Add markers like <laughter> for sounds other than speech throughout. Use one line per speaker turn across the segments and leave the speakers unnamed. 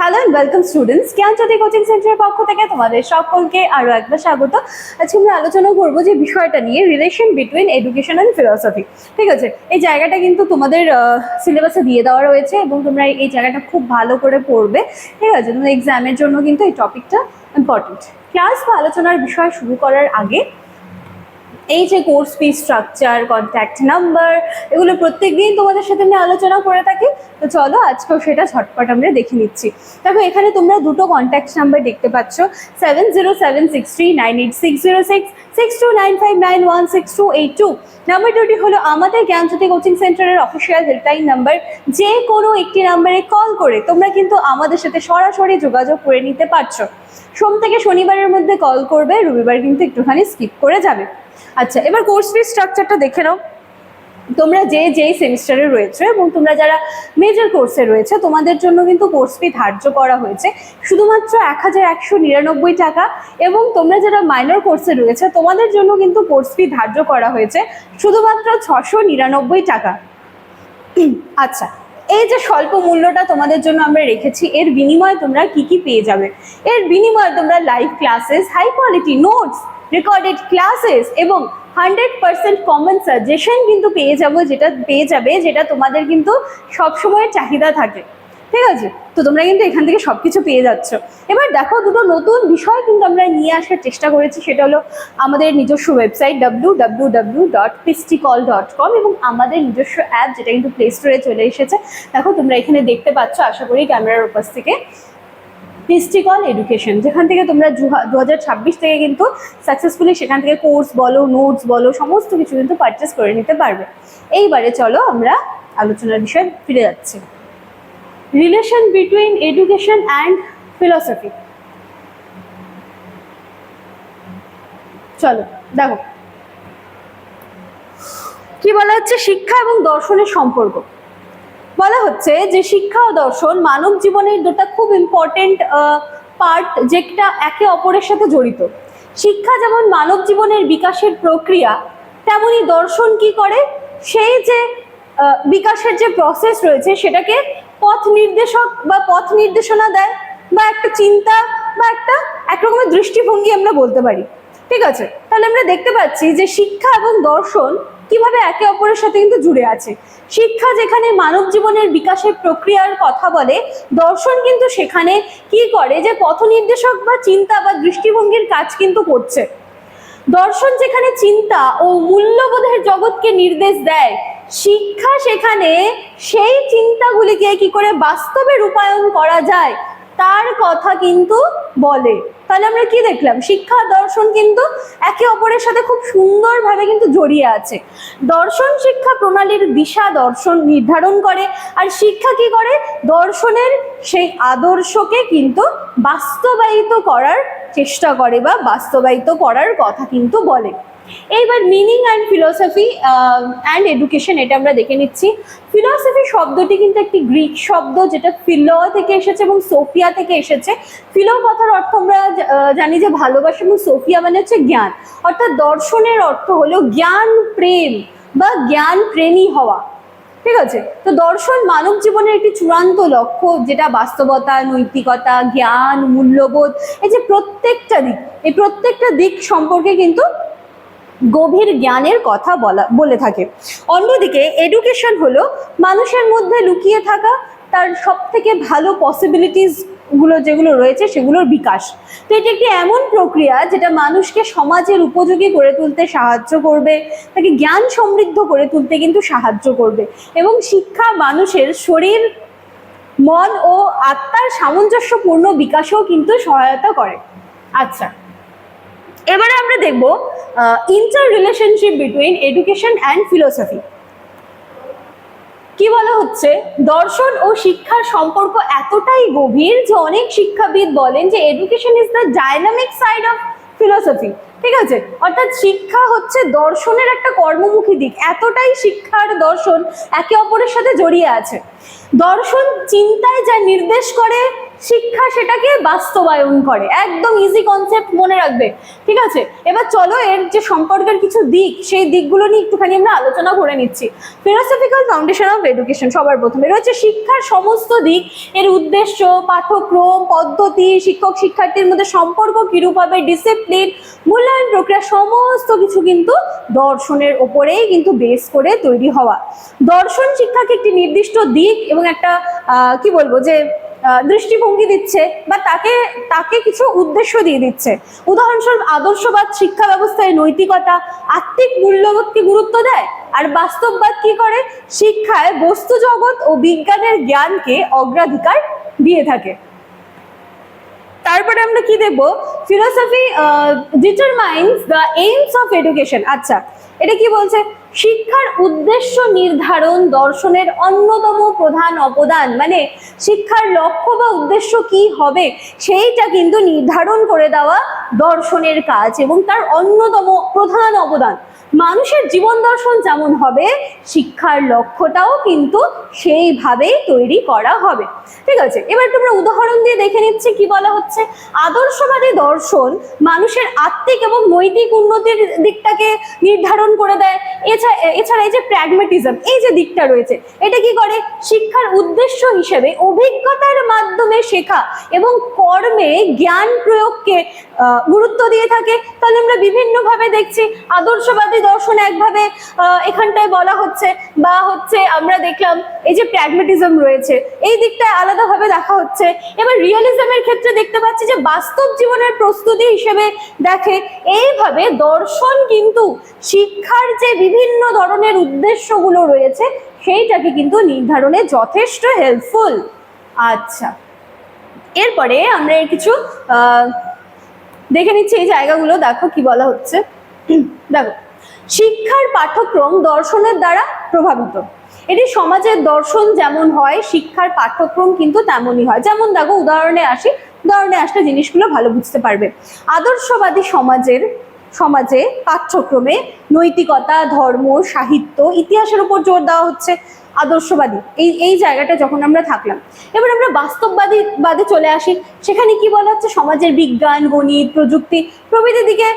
Hello and welcome students Gyanjyoti coaching সেন্টারের পক্ষ থেকে তোমাদের সকলকে আরও একবার স্বাগত। আজকে আমরা আলোচনা করব যে বিষয়টা নিয়ে relation between education and philosophy ঠিক আছে? এই জায়গাটা কিন্তু তোমাদের সিলেবাসে দিয়ে দেওয়া রয়েছে এবং তোমরা এই জায়গাটা খুব ভালো করে পড়বে। ঠিক আছে? তোমাদের এক্সামের জন্য কিন্তু এই টপিকটা ইম্পর্টেন্ট ক্লাস বা আলোচনার বিষয় শুরু করার আগে এই যে course fee structure contact number এগুলো প্রত্যেক দিন তোমাদের সাথে আমি আলোচনা করে থাকি। তো চলো, আজকেও সেটা ঝটপট আমরা দেখে নিচ্ছি। দেখো, এখানে তোমরা দুটো কন্ট্যাক্ট নাম্বার দেখতে পাচ্ছ seven zero seven six three nine eight six zero six six two nine five nine one six two eight two number দুটি হলো আমাদের জ্ঞানজ্যোতি কোচিং সেন্টারের অফিসিয়াল হেল্পলাইন নাম্বার যে কোনো একটি নাম্বারে কল করে তোমরা কিন্তু আমাদের সাথে সরাসরি যোগাযোগ করে নিতে পারছ। সোম থেকে শনিবারের মধ্যে কল করবে, রবিবার কিন্তু একটুখানি স্কিপ করে যাবে। আচ্ছা এবার কোর্স ফি স্ট্রাকচারটা দেখে নাও। তোমরা যে যেই সেমিস্টারে রয়েছে এবং তোমরা যারা মেজর কোর্সে রয়েছে, তোমাদের জন্য কিন্তু কোর্স ফি ধার্য করা হয়েছে। শুধুমাত্র এক হাজার একশো নিরানব্বই টাকা এবং তোমরা যারা মাইনর কোর্সে রয়েছে, তোমাদের জন্য কিন্তু কোর্স ফি ধার্য করা হয়েছে শুধুমাত্র ছশো নিরানব্বই টাকা। আচ্ছা এই যে স্বল্প মূল্যটা তোমাদের জন্য আমরা রেখেছি, এর বিনিময়ে তোমরা কি কি পেয়ে যাবে? এর বিনিময়ে তোমরা live classes high quality notes recorded classes এবং হান্ড্রেড পার্সেন্ট কমন সাজেশন কিন্তু পেয়ে যাব, যেটা পেয়ে যাবে, যেটা তোমাদের কিন্তু সবসময়ের চাহিদা থাকে। ঠিক আছে? তো তোমরা কিন্তু এখান থেকে সব কিছু পেয়ে যাচ্ছ। এবার দেখো, দুটো নতুন বিষয় কিন্তু আমরা নিয়ে আসার চেষ্টা করেছি, সেটা হলো আমাদের নিজস্ব website W W W dot pisticle dot com এবং আমাদের নিজস্ব অ্যাপ যেটা কিন্তু প্লে স্টোরে চলে এসেছে। দেখো, তোমরা এখানে দেখতে পাচ্ছ, আশা করি ক্যামেরার উপাস থেকে। পিস্টিকল এডুকেশন যেখান থেকে তোমরা দু হাজার ছাব্বিশ থেকে কিন্তু সাকসেসফুলি সেখান থেকে কোর্স বলো নোটস বলো, সমস্ত কিছু কিন্তু পারচেস করে নিতে পারবে। এইবারে চলো আমরা আলোচনার বিষয়ে ফিরে যাচ্ছি। Relation between education and philosophy চলো, দেখো। কি বলা হচ্ছে? শিক্ষা এবং দর্শনের সম্পর্ক। বলা হচ্ছে যে শিক্ষা ও দর্শন মানব জীবনের দুটা খুব ইম্পর্টেন্ট পার্ট যেটা একে অপরের সাথে জড়িত। শিক্ষা যেমন মানব জীবনের বিকাশের প্রক্রিয়া, তেমনি দর্শন কি করে? সেই যে বিকাশের যে প্রসেস রয়েছে সেটাকে পথ নির্দেশক বা পথ নির্দেশনা দেয় বা একটা চিন্তা বা একটা একরকমের দৃষ্টিভঙ্গি আমরা বলতে পারি। ঠিক আছে? তাহলে আমরা দেখতে পাচ্ছি যে শিক্ষা এবং দর্শন কীভাবে একে অপরের সাথে কিন্তু জুড়ে আছে? শিক্ষা যেখানে মানব জীবনের বিকাশের প্রক্রিয়ার কথা বলে, দর্শন কিন্তু সেখানে কি করে যে পথ নির্দেশক বা চিন্তা বা দৃষ্টিভঙ্গির কাজ কিন্তু করছে। দর্শন যেখানে চিন্তা ও মূল্যবোধের জগৎকে নির্দেশ দেয়, শিক্ষা সেখানে সেই চিন্তাগুলিকে কি করে বাস্তবে রূপায়ণ করা যায়, তার কথা কিন্তু বলে। তাহলে আমরা কি দেখলাম? শিক্ষা দর্শন কিন্তু একে অপরের সাথে খুব সুন্দরভাবে কিন্তু জড়িয়ে আছে। দর্শন শিক্ষা প্রণালীর দিশা দর্শন নির্ধারণ করে, আর শিক্ষা কি করে? দর্শনের সেই আদর্শকে কিন্তু বাস্তবায়িত করার চেষ্টা করে বা বাস্তবায়িত করার কথা কিন্তু বলে। এইবার meaning and philosophy and education এটা আমরা দেখে নিচ্ছি। ফিলোসফি শব্দটি কিন্তু একটি গ্রিক শব্দ, যেটা ফিলো থেকে এসেছে এবং সোফিয়া থেকে এসেছে। ফিলো কথার অর্থ আমরা জানি যে ভালোবাসা এবং সোফিয়া মানে হচ্ছে জ্ঞান। অর্থাৎ দর্শনের অর্থ হলো জ্ঞান, প্রেম বা জ্ঞান প্রেমী হওয়া। ঠিক আছে? তো দর্শন মানব জীবনের একটি চূড়ান্ত লক্ষ্য, যেটা বাস্তবতা, নৈতিকতা, জ্ঞান, মূল্যবোধ, এই যে প্রত্যেকটা দিক, এই প্রত্যেকটা দিক সম্পর্কে কিন্তু গভীর জ্ঞানের কথা বলা, বলে থাকে। অন্যদিকে এডুকেশন হলো মানুষের মধ্যে লুকিয়ে থাকা, তার সব থেকে ভালো পসিবিলিটিসগুলো যেগুলো রয়েছে সেগুলোর বিকাশ। তো এটি একটি এমন প্রক্রিয়া যেটা মানুষকে সমাজের উপযোগী করে তুলতে সাহায্য করবে, তাকে জ্ঞান সমৃদ্ধ করে তুলতে কিন্তু সাহায্য করবে এবং শিক্ষা মানুষের শরীর, মন ও আত্মার সামঞ্জস্যপূর্ণ বিকাশেও কিন্তু সহায়তা করে। আচ্ছা এবারে আমরা দেখব interrelationship between education and philosophy কি বলা হচ্ছে? দর্শন ও শিক্ষার সম্পর্ক এতটাই গভীর যে অনেক শিক্ষাবিদ বলেন যে education is the dynamic side of philosophy ঠিক আছে? অর্থাৎ শিক্ষা হচ্ছে দর্শনের একটা কর্মমুখী দিক। এতটাই শিক্ষার দর্শন একে অপরের সাথে জড়িয়ে আছে। দর্শন চিন্তায় যা নির্দেশ করে শিক্ষা সেটাকে বাস্তবায়ন করে। একদম ইজি কনসেপ্ট মনে রাখবে। ঠিক আছে? এবার চলো এর যে সম্পর্কের কিছু দিক, সেই দিকগুলো নিয়ে একটুখানি আমরা আলোচনা করে নিচ্ছি। ফিলোসফিক্যাল ফাউন্ডেশন অফ এডুকেশন সবার প্রথমে রয়েছে শিক্ষার সমস্ত দিক। এর উদ্দেশ্য, পাঠ্যক্রম, পদ্ধতি, শিক্ষক, শিক্ষার্থীর মধ্যে সম্পর্ক কিরূপ হবে ডিসিপ্লিন মূল্যায়ন প্রক্রিয়া, সমস্ত কিছু কিন্তু দর্শনের ওপরেই কিন্তু বেস করে তৈরি হওয়া। দর্শন শিক্ষাকে একটি নির্দিষ্ট দিক এবং একটা কি বলব যে দৃষ্টিভঙ্গি দিচ্ছে বা তাকে তাকে কিছু উদ্দেশ্য দিয়ে দিচ্ছে। উদাহরণস্বরূপ, আদর্শবাদ, শিক্ষা ব্যবস্থায় নৈতিকতা, আত্মিক মূল্যবোধকে গুরুত্ব দেয়। আর বাস্তববাদ কি করে? শিক্ষায় বস্তু জগৎ ও বিজ্ঞানের জ্ঞানকে অগ্রাধিকার দিয়ে থাকে। তারপরে আমরা কি দেখব? Philosophy determines the aims of education আচ্ছা এটা কি বলছে? শিক্ষার উদ্দেশ্য নির্ধারণ দর্শনের অন্যতম প্রধান অবদান। মানে শিক্ষার লক্ষ্য বা উদ্দেশ্য কি হবে, সেইটা কিন্তু নির্ধারণ করে দেওয়া দর্শনের কাজ এবং তার অন্যতম প্রধান অবদান। মানুষের জীবন দর্শন যেমন হবে, শিক্ষার লক্ষ্যটাও কিন্তু সেইভাবেই তৈরি করা হবে। ঠিক আছে, এবার তোমরা উদাহরণ দিয়ে দেখে নিচ্ছি কি বলা হচ্ছে। আদর্শবাদী দর্শন মানুষের আত্মিক এবং নৈতিক উন্নতির দিকটাকে নির্ধারণ করে দেয়। এছাড়া এছাড়া এই যে প্র্যাগমেটিজম এই যে দিকটা রয়েছে, এটা কি করে? শিক্ষার উদ্দেশ্য হিসেবে অভিজ্ঞতার মাধ্যমে শেখা এবং কর্মে জ্ঞান প্রয়োগকে গুরুত্ব দিয়ে থাকে। তাহলে আমরা বিভিন্নভাবে দেখছি, আদর্শবাদী দর্শন একভাবে এখানটায় বলা হচ্ছে বা হচ্ছে আমরা দেখলাম এই যে প্র্যাগমেটিজম রয়েছে, এই দিকটা আলাদাভাবে দেখা হচ্ছে। এবার রিয়েলিজমের ক্ষেত্রে দেখতে পাচ্ছি যে বাস্তব জীবনের প্রস্তুতি হিসেবে দেখে, এইভাবে দর্শন কিন্তু শিক্ষার যে বিভিন্ন ধরনের উদ্দেশ্যগুলো রয়েছে, সেইটাকে কিন্তু নির্ধারণে যথেষ্ট হেল্পফুল আচ্ছা এরপরে আমরা কিছু দেখে নিচ্ছি এই জায়গাগুলো। দেখো কি বলা হচ্ছে। <clears throat> দেখো। শিক্ষার পাঠ্যক্রম দর্শনের দ্বারা প্রভাবিত। এটি সমাজের দর্শন যেমন হয়, শিক্ষার পাঠ্যক্রম কিন্তু তেমনই হয়। যেমন দেখো, উদাহরণে আসি, উদাহরণে আসলে জিনিসগুলো ভালো বুঝতে পারবে। আদর্শবাদী সমাজের সমাজে পাঠ্যক্রমে নৈতিকতা, ধর্ম, সাহিত্য, ইতিহাসের উপর জোর দেওয়া হচ্ছে আদর্শবাদী। এই এই জায়গাটা যখন আমরা থাকলাম, এবার আমরা বাস্তববাদী, বাদে চলে আসি। সেখানে কি বলা হচ্ছে? সমাজের বিজ্ঞান, গণিত, প্রযুক্তি প্রভৃতির দিকে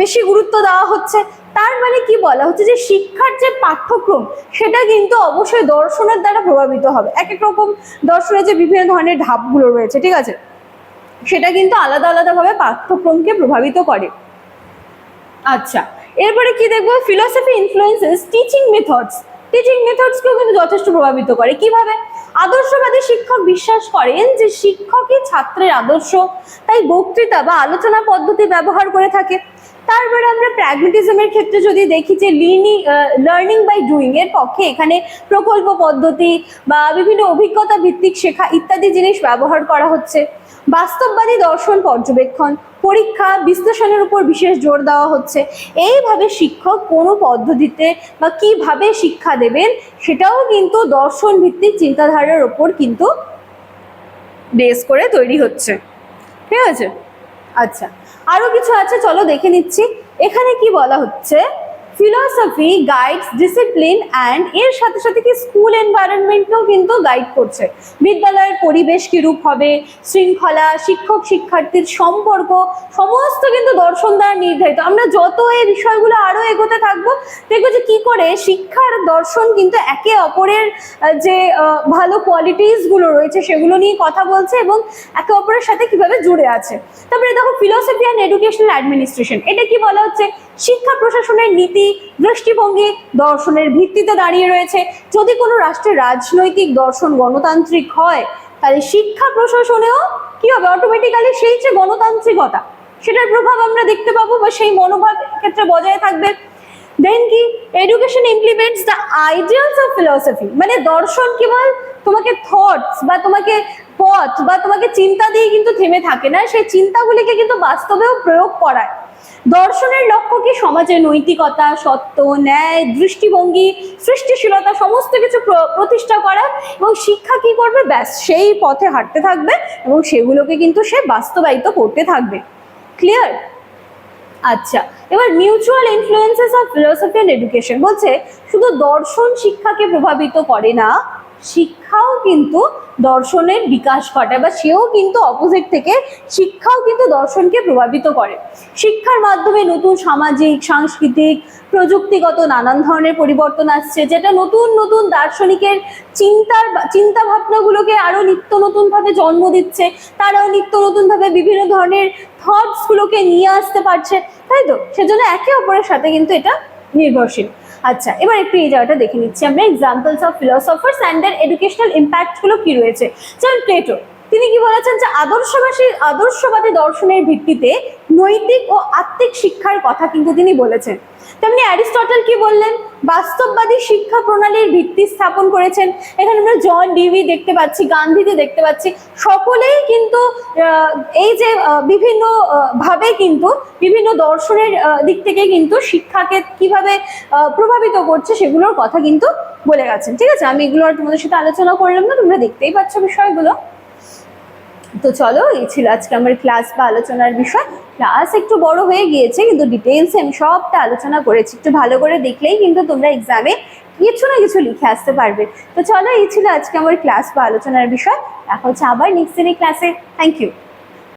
বেশি গুরুত্ব দেওয়া হচ্ছে। তার মানে কি বলা হচ্ছে? যে শিক্ষার যে পাঠ্যক্রম, সেটা কিন্তু অবশ্যই দর্শনের দ্বারা প্রভাবিত হবে। এক এক রকম দর্শনের যে বিভিন্ন ধরনের ধাপগুলো রয়েছে, ঠিক আছে? সেটা কিন্তু আলাদা, আলাদাভাবে পাঠ্যক্রমকে প্রভাবিত করে। আচ্ছা এরপরে কি দেখব? Philosophy influences teaching methods teaching মেথডসকেও কিন্তু যথেষ্ট প্রভাবিত করে। কীভাবে? আদর্শবাদী শিক্ষক বিশ্বাস করেন যে শিক্ষকই ছাত্রের আদর্শ। তাই বক্তৃতা বা আলোচনা পদ্ধতি ব্যবহার করে থাকে। তারপরে আমরা প্র্যাগমেটিজমের ক্ষেত্রে যদি দেখি যে লিনি লার্নিং বাই ডুইং এর পক্ষে এখানে প্রকল্প পদ্ধতি বা বিভিন্ন অভিজ্ঞতা ভিত্তিক শেখা ইত্যাদি জিনিস ব্যবহার করা হচ্ছে। বাস্তববাদী দর্শন, পর্যবেক্ষণ, পরীক্ষা, বিশ্লেষণের উপর বিশেষ জোর দেওয়া হচ্ছে। এইভাবে শিক্ষক কোনো পদ্ধতিতে বা কীভাবে শিক্ষা দেবেন সেটাও কিন্তু দর্শন ভিত্তিক চিন্তাধারার ওপর কিন্তু বেস করে তৈরি হচ্ছে। ঠিক আছে? আচ্ছা আরও কিছু আছে চলো দেখে নিচ্ছি। এখানে কি বলা হচ্ছে? ফিলসফি গাইডস ডিসিপ্লিন অ্যান্ড এর সাথে সাথে কি স্কুল এনভায়রনমেন্টকেও কিন্তু গাইড করছে। বিদ্যালয়ের পরিবেশ কীরূপ হবে, শৃঙ্খলা, শিক্ষক, শিক্ষার্থীর সম্পর্ক, সমস্ত কিন্তু দর্শন দ্বারা নির্ধারিত। আমরা যত এই বিষয়গুলো আরও এগোতে থাকব, দেখব যে কী করে শিক্ষার দর্শন কিন্তু একে অপরের যে ভালো কোয়ালিটিসগুলো রয়েছে সেগুলো নিয়ে কথা বলছে এবং একে অপরের সাথে কীভাবে জুড়ে আছে। তারপরে দেখো ফিলোসফি অ্যান্ড এডুকেশনাল অ্যাডমিনিস্ট্রেশন এটা কি বলা হচ্ছে? শিক্ষা প্রশাসনের নীতি, দৃষ্টিভঙ্গি, দর্শনের ভিত্তিতে দাঁড়িয়ে রয়েছে। যদি কোনো রাষ্ট্রের রাজনৈতিক দর্শন গণতান্ত্রিক হয়, তাহলে শিক্ষা প্রশাসনেও কি হবে? অটোমেটিক্যালি সেই যে গণতান্ত্রিকতা, সেটার প্রভাব আমরা দেখতে পাবো বা সেই মনোভাব ক্ষেত্রে বজায় থাকবে। দেন কি? Education implements the ideals of philosophy মানে দর্শন কেবল তোমাকে থটস বা তোমাকে পথ বা তোমাকে চিন্তা দিয়ে কিন্তু থেমে থাকে না, সেই চিন্তাগুলিকে কিন্তু বাস্তবেও প্রয়োগ করায়। দর্শনের লক্ষ্য কি? সমাজে নৈতিকতা, সত্য, ন্যায়, দৃষ্টিভঙ্গি, সৃষ্টিশীলতা সমস্ত কিছু প্র- প্রতিষ্ঠা করা এবং শিক্ষা কি করবে? ব্যাস, সেই পথে হাঁটতে থাকবে এবং সেগুলোকে কিন্তু সে বাস্তবায়িত করতে থাকবে। ক্লিয়ার আচ্ছা এবার mutual influences of philosophy and education বলছে, শুধু দর্শন শিক্ষাকে প্রভাবিত করে না শিক্ষাও কিন্তু দর্শনের বিকাশ ঘটায় বা সেও কিন্তু অপোজিট থেকে শিক্ষাও কিন্তু দর্শনকে প্রভাবিত করে। শিক্ষার মাধ্যমে নতুন সামাজিক, সাংস্কৃতিক, প্রযুক্তিগত নানান ধরনের পরিবর্তন আসছে, যেটা নতুন নতুন দার্শনিকের চিন্তার চিন্তা ভাবনাগুলোকে আরও নিত্য নতুনভাবে জন্ম দিচ্ছে, তারাও নিত্য নতুনভাবে বিভিন্ন ধরনের থটস গুলোকে নিয়ে আসতে পারছে, তাই তো? সেজন্য একে অপরের সাথে কিন্তু এটা নির্ভরশীল। আচ্ছা এবার একটু এই জায়গাটা দেখে নিচ্ছি। আমরা এক্সাম্পলস অফ ফিলোসফার্স অ্যান্ড দের এডুকেশনাল ইম্প্যাক্টগুলো কী রয়েছে? যেমন প্লেটো তিনি কি বলেছেন যে আদর্শবাসী, আদর্শবাদী দর্শনের ভিত্তিতে নৈতিক ও আত্মিক শিক্ষার কথা কিন্তু তিনি বলেছেন। তেমনি অ্যারিস্টটল কি বললেন? বাস্তববাদী শিক্ষা প্রণালীর ভিত্তি স্থাপন করেছেন। এখানে আমরা জন ডিভি দেখতে পাচ্ছি, গান্ধীজি দেখতে পাচ্ছি। সকলেই কিন্তু এই যে বিভিন্ন ভাবে কিন্তু, বিভিন্ন দর্শনের দিক থেকে কিন্তু শিক্ষাকে কীভাবে প্রভাবিত করছে সেগুলোর কথা কিন্তু বলে গেছেন। ঠিক আছে? আমি এগুলো আর তোমাদের সাথে আলোচনা করলাম না, তোমরা দেখতেই পাচ্ছ বিষয়গুলো। তো চলো, এই ছিল আজকে আমার ক্লাস বা আলোচনার বিষয়। ক্লাস একটু বড় হয়ে গিয়েছে, কিন্তু ডিটেলসে আমি সবটা আলোচনা করেছি। একটু ভালো করে দেখলেই কিন্তু তোমরা এক্সামে কিছু না কিছু লিখে আসতে পারবে। তো চলো, এই ছিল আজকে আমার ক্লাস বা আলোচনার বিষয়। দেখা হচ্ছে আবার নেক্সট দিনে ক্লাসে থ্যাংক ইউ